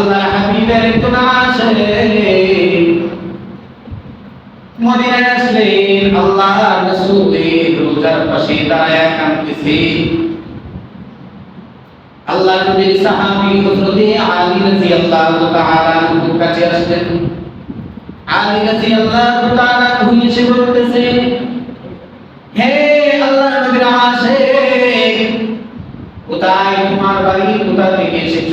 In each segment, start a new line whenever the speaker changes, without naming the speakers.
আল্লাহ হাবিবের মদিনায় আসলেন আল্লাহ রাসূলের রোজার পাশে দাঁড়ায় কাঁদতেছে। আল্লাহ নবীর সাহাবী হযরতে আলী রাদিয়াল্লাহু তাআলা আনহুর কাছে আসলেন। আলী রাদিয়াল্লাহু তাআলা আনহু এসে বলতেছে, হে আল্লাহ নবীর আশিক কোথায় তোমার বাড়ি? কোথা থেকে এসেছ?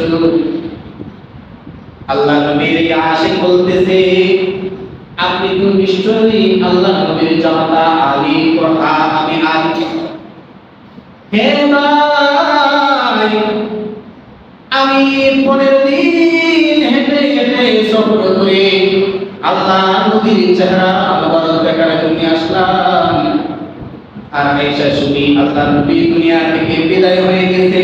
আল্লাহ নবীর আশিক বলতেছে, আপনি তো নিশ্চয়ই আল্লাহ নবীর জামাতা আলী কথা আমি আলী। হে ভাই, আমি পনেরো দিন হেঁটে হেঁটে সফর করে আল্লাহ নবীর চেহারা মোবারক দেখার জন্য আসলাম। আর আয়েশা শুনি, আল্লাহ নবী দুনিয়া থেকে বিদায় হয়ে গেছে।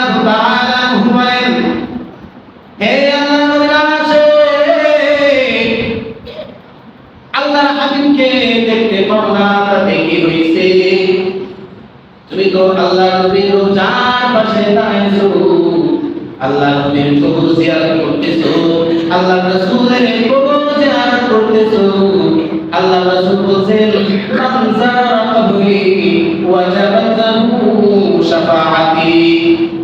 আল্লাহ রাসূল বলেন মান যারা কবরি শাফাআতি।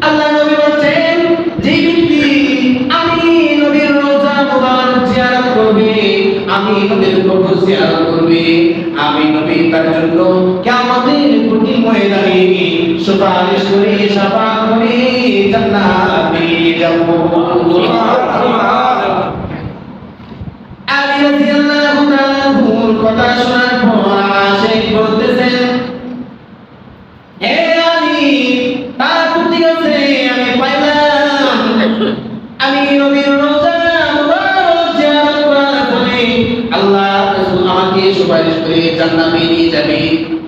আল্লাহ নবী বলেন যে ব্যক্তি আমি নবীর রোজা মুবারক জিয়ারত করবে, আমি নবীর কবর জিয়ারত করবে, আমি নবী তার জন্য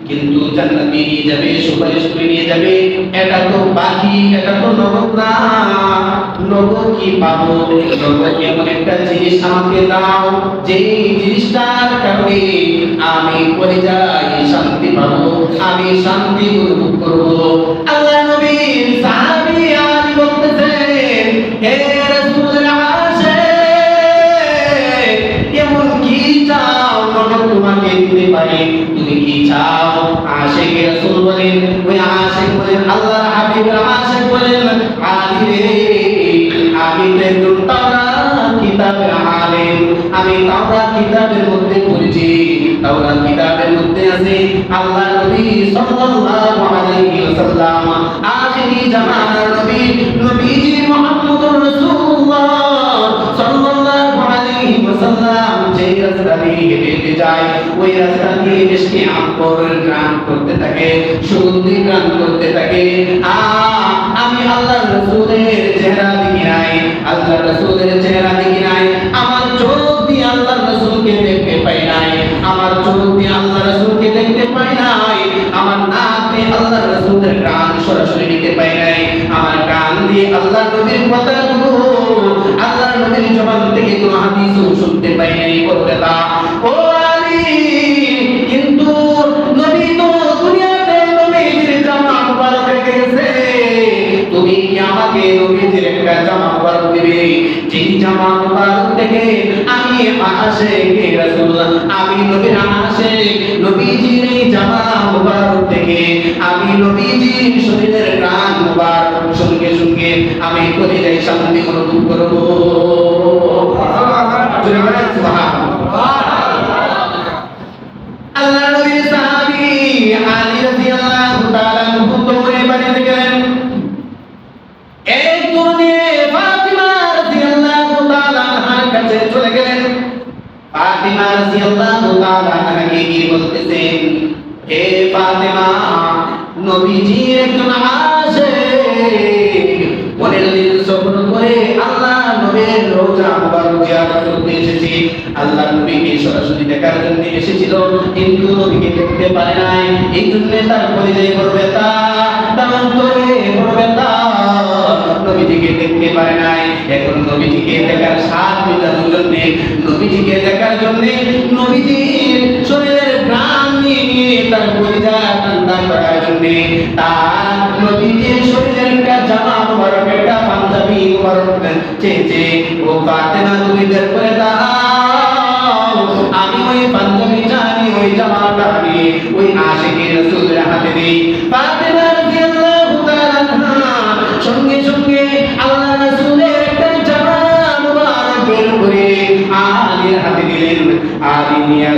কিন্তু জান্নাতে নিয়ে যাবে, সুপারিশ করে নিয়ে যাবে। এটা তো বাকি, এটা তো নগদ না। নগদ কি পাবো? নগদ এমন একটা জিনিস আমাকে দাও, যে জিনিসটার কারণে আমি করে যাই শান্তি পাবো, আমি শান্তি অনুভব করব। আল্লাহ নবীর সাহাবী আলী বলতেছেন, হে আমি তো মধ্যে আছে আল্লাহ নবী সাল্লাল্লাহু আলাইহি ওয়াসাল্লাম। আখিরি জামানার নবী, নবীজি মুহাম্মদুর রাসূলুল্লাহ। রাস্তা দিয়ে হেঁটে যায় ওই রাস্তা দিয়ে মিষ্টি আম্বর গান করতে থাকে, সুগন্ধি গান করতে থাকে। আমি আল্লাহ রাসূলের চেহারা দেখি নাই আল্লাহ রাসূলের চেহারা দেখি নাই। আমার চোখ দিয়ে আল্লাহ রাসূলকে দেখতে পাই নাই। আমার চোখ দিয়ে আল্লাহ রাসূলকে দেখতে পাই নাই। আমার নাক আল্লাহ রাসূলের গান সরাসরি নিতে পাই নাই। আমার কান দিয়ে আল্লাহ নবীর কথাগুলো আমি আশিকে রাসূলুল্লাহ? আমি নবীর জামা থেকে আমি নবীজির শরীরের গান মুবারক। সঙ্গে সঙ্গে আমি সুবহানাল্লাহ। ফাতিমা রাদিয়াল্লাহু তাআলা আনহাকে গিয়ে বলতেছেন হে ফাতিমা নবীজির একজন আশিক। দিন সফর করে আল্লাহ নবীর রোজা মুবারক জিয়ারত করতে এসেছি। আল্লাহ নবীকে দেখার জন্য এসেছিল, কিন্তু নবীকে দেখতে পারে নাই। এই জন্য তার পরিচয় করবে তা তার অন্তরে পড়বে তা নবীজিকে দেখতে পারে নাই। এখন নবীজিকে দেখার সাত মিটানোর জন্য নবীজিকে দেখার জন্য নবীজির শরীরের প্রাণ নিয়ে তার পরিচা ঠান্ডা করার জন্য তার নবীজির শরীরের একটা জামা মুবারক, একটা পাঞ্জাবি মুবারক চেয়েছে ও ফাতেমা, তুমি করে দাও। আমি ওই পাঞ্জাবিটা আমি ওই জামাটা আমি ওই আশিকের রাসূলের হাতে দিই ফাতেমা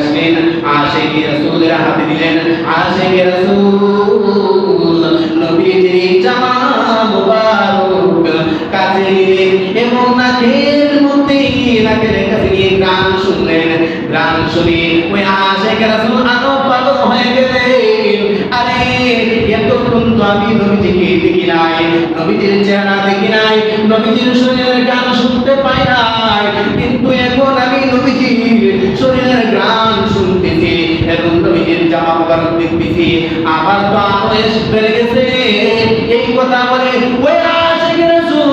আসলেন আশিকের রাসূলের হাতে দিলেন আশিকের রাসূল নবীজির জামা মুবারক কাছে নিলেন এবং নাকের মধ্যে নাকের কাছে নিয়ে গান শুনলেন গান শুনে ওই আশেখ রাসূল আনো পাগল হয়ে গেলেন আরে, এতক্ষণ তো আমি নবীজিকে দেখি নাই, নবীজির চেহারা দেখি নাই, নবীজির শরীরের গান শুনতে পাই নাই। কিন্তু এখন নবীজির শরীরের গান শুনতেছি এবং নবীজির জামা মুবারক দেখতেছি আমার তো আনন্দ বেড়ে গেছে এই কথা বলে ওই আশেখ রাসূল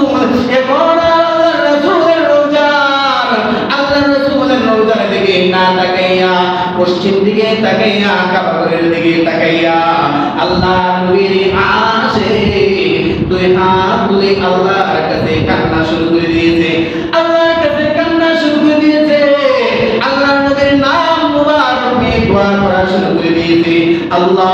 এখন আল্লাহ রাসূলের রোজার আল্লাহ রাসূলের রোজার দিকে না তাকাইয়া পশ্চিম দিকে তাকাইয়া কাবাগরের দিকে তাকাইয়া আল্লাহ নবীর আসে দুই হাত তুলে আল্লাহর কাছে কান্না শুরু করে দিয়েছে আল্লাহর নবীর নাম মুবারক দোয়া করা শুরু করে দিয়েছে। আল্লাহ,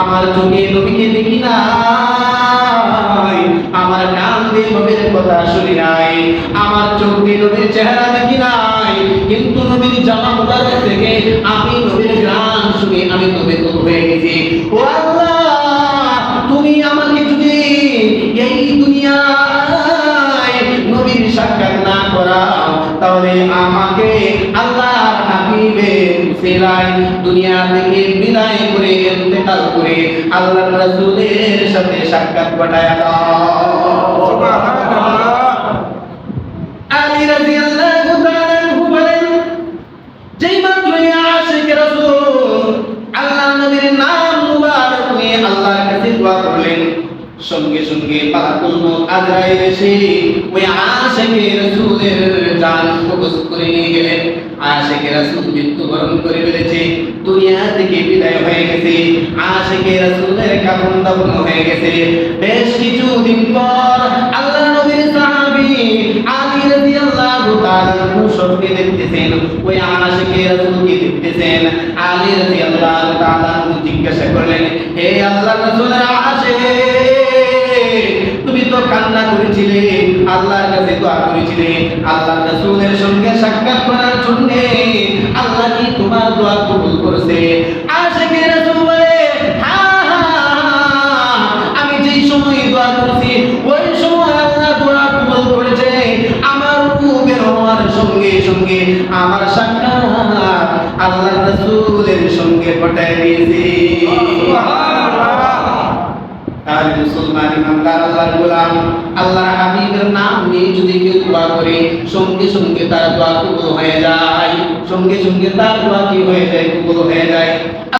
আমার চোখে নবীকে দেখি নাই। আমার কান দিয়ে নবীর কথা শুনি নাই। আমার চোখ দিয়ে নবীর চেহারা দেখি নাই। কিন্তু নবীর জামা মুবারক থেকে আমি নবীর গান শুনে আমি তবে তো হয়ে গেছি। ও আল্লাহ, তুমি আমাকে যদি এই দুনিয়ায় নবীর সাক্ষাৎ না করাও, তাহলে আল্লাহর সেলাই দুনিয়া থেকে বিদায় করে, ইন্তেকাল করে আল্লাহর রাসূলের সাথে সাক্ষাৎ ঘটায় দাও আলী রাদিয়াল্লাহু তাআলা বলেন, যেই মাত্র আশিক রাসূল আল্লাহ নবীর নাম মুবারক নিয়ে আল্লাহর কাছে দোয়া করলেন, সঙ্গে সঙ্গে মউত আজরাইল এসে ওই আশিক রাসূলের কবজ করে নিয়ে গেলেন আশিক রাসূল মৃত্যুবরণ করে ফেলেছে। দুনিয়া থেকে বিদায় হয়ে গেছে? আশিক রাসূলের কাফন দাফন হয়ে গেছে। বেশ কিছুদিন পর আল্লাহ নবীর সাহাবী আলী রাদিয়াল্লাহু তাআলা সবকে দেখতেছেন। ওই আশিকে রাসূলকে দেখতেছেন। আলী রাদিয়াল্লাহু তাআলা জিজ্ঞাসা করলেন, হে আল্লাহর রাসূলের কান্না করেছিলে আল্লাহর কাছে দোয়া করেছিলে আল্লাহর রাসূলের সঙ্গে সাক্ষাৎ করার জন্য আল্লাহ কি তোমার দোয়া কবুল করেছে? আশিকে রাসূল বলে আমি যেই সময় দোয়া করেছি, ওই সময় আল্লাহ দোয়া কবুল করেছে। আমার রূহ হওয়ার সঙ্গে সঙ্গে আমার সাক্ষাৎ আল্লাহ রাসূলের সঙ্গে ঘটায় দিয়েছে। তাহলে মুসলমান ইমানদার আল্লাহর গোলাম, আল্লাহর হাবিবের নাম নিয়ে যদি কেউ দোয়া করে, সঙ্গে সঙ্গে তার দোয়া কবুল হয়ে যায়, সঙ্গে সঙ্গে তার দোয়া কি হয়ে যায়? কবুল হয়ে যায়।